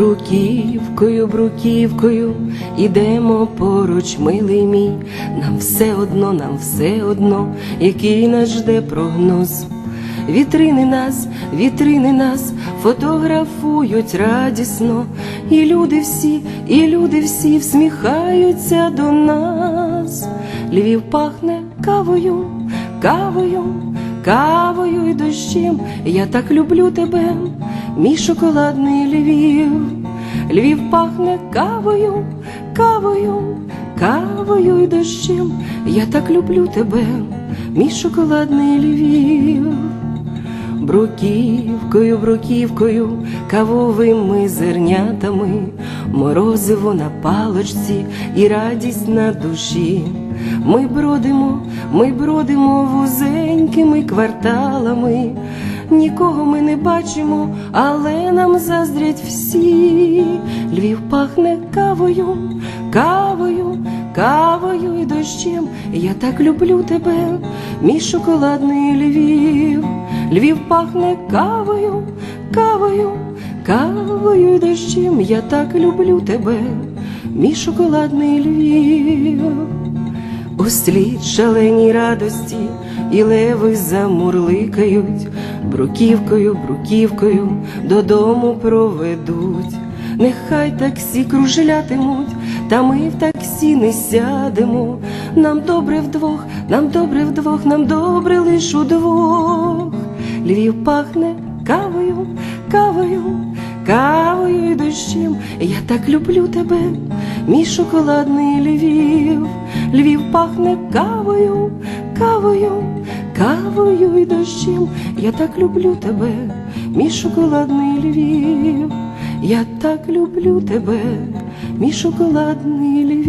Бруківкою, бруківкою, ідемо поруч, милий мій. Нам все одно, нам все одно, який нас жде прогноз. Вітрини нас, вітрини нас фотографують радісно, і люди всі, і люди всі всміхаються до нас. Львів пахне кавою, кавою, кавою і дощем. Я так люблю тебе, мій шоколадний Львів. Львів пахне кавою, кавою, кавою і дощем. Я так люблю тебе, мій шоколадний Львів. Бруківкою, бруківкою, кавовими зернятами, морозиво на палочці і радість на душі. Ми бродимо, ми бродимо вузенькими кварталами, нікого ми не бачимо, але нам заздрять всі. Львів пахне кавою, кавою, кавою і дощем. Я так люблю тебе, мій шоколадний Львів. Львів пахне кавою, кавою, кавою і дощем. Я так люблю тебе, мій шоколадний Львів. Услід шаленій радості і леви замурликають, бруківкою, бруківкою додому проведуть. Нехай таксі кружлятимуть, та ми в таксі не сядемо. Нам добре вдвох, нам добре вдвох, нам добре лиш удвох. Львів пахне кавою, кавою, кавою і дощем. Я так люблю тебе, мій шоколадний Львів. Львів пахне кавою, кавою, кавою і дощем. Я так люблю тебе, мій шоколадний Львів. Я так люблю тебе, мій шоколадний Львів.